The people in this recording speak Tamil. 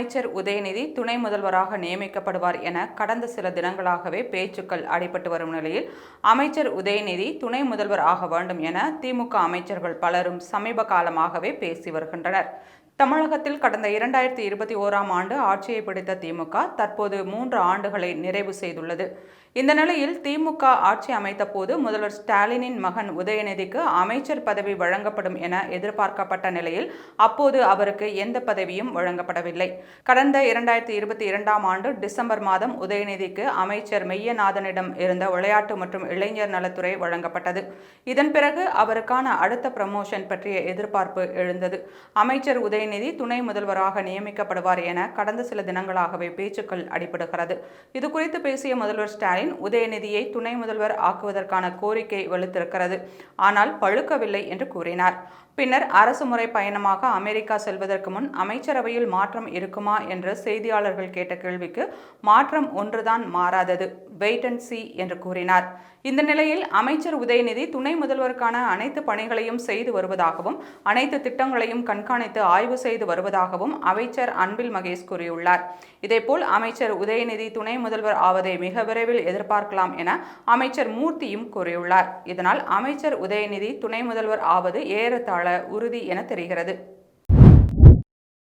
அமைச்சர் உதயநிதி துணை முதல்வராக நியமிக்கப்படுவார் என கடந்த சில தினங்களாகவே பேச்சுக்கள் அடிபட்டு வரும் நிலையில் அமைச்சர் உதயநிதி துணை முதல்வர் ஆக வேண்டும் என திமுக அமைச்சர்கள் பலரும் சமீப காலமாகவே பேசி வருகின்றனர். தமிழகத்தில் கடந்த இரண்டாயிரத்தி இருபத்தி ஓராம் ஆண்டு ஆட்சியை பிடித்த திமுக தற்போது மூன்று ஆண்டுகளை நிறைவு செய்துள்ளது. இந்த நிலையில் திமுக ஆட்சி அமைத்த போது முதல்வர் ஸ்டாலினின் மகன் உதயநிதிக்கு அமைச்சர் பதவி வழங்கப்படும் என எதிர்பார்க்கப்பட்ட நிலையில் அப்போது அவருக்கு எந்த பதவியும் வழங்கப்படவில்லை. கடந்த இரண்டாயிரத்தி இருபத்தி இரண்டாம் ஆண்டு டிசம்பர் மாதம் உதயநிதிக்கு அமைச்சர் மெய்யநாதனிடம் இருந்த விளையாட்டு மற்றும் இளைஞர் நலத்துறை வழங்கப்பட்டது. இதன் பிறகு அவருக்கான அடுத்த ப்ரமோஷன் பற்றிய எதிர்பார்ப்பு எழுந்தது. அமைச்சர் உதயநிதி துணை முதல்வராக நியமிக்கப்படுவார் என கடந்த சில தினங்களாகவே பேச்சுக்கள் அடிபடுகிறது. இதுகுறித்து பேசிய முதல்வர் ஸ்டாலின் உதயநிதியை துணை முதல்வர் ஆக்குவதற்கான கோரிக்கை வலுத்திருக்கிறது. ஆனால் பழுக்கவில்லை என்று கூறினார். பின்னர் அரசு முறை பயணமாக அமெரிக்கா செல்வதற்கு முன் அமைச்சரவையில் மாற்றம் இருக்கும் இருக்குமா என்று செய்தியாளர்கள் கேட்ட கேள்விக்கு மாற்றம் ஒன்றுதான் மாறாதது. வெயிட் அண்ட் சி என்று கூறினார். இந்த நிலையில் அமைச்சர் உதயநிதி துணை முதல்வருக்கான அனைத்து பணிகளையும் செய்து வருவதாகவும் அனைத்து திட்டங்களையும் கண்காணித்து ஆய்வு செய்து வருவதாகவும் அமைச்சர் அன்பில் மகேஷ் கூறியுள்ளார். இதேபோல் அமைச்சர் உதயநிதி துணை முதல்வர் ஆவதை மிக விரைவில் எதிர்பார்க்கலாம் என அமைச்சர் மூர்த்தியும் கூறியுள்ளார். இதனால் அமைச்சர் உதயநிதி துணை முதல்வர் ஆவது ஏறத்தாழ உறுதி என தெரிகிறது.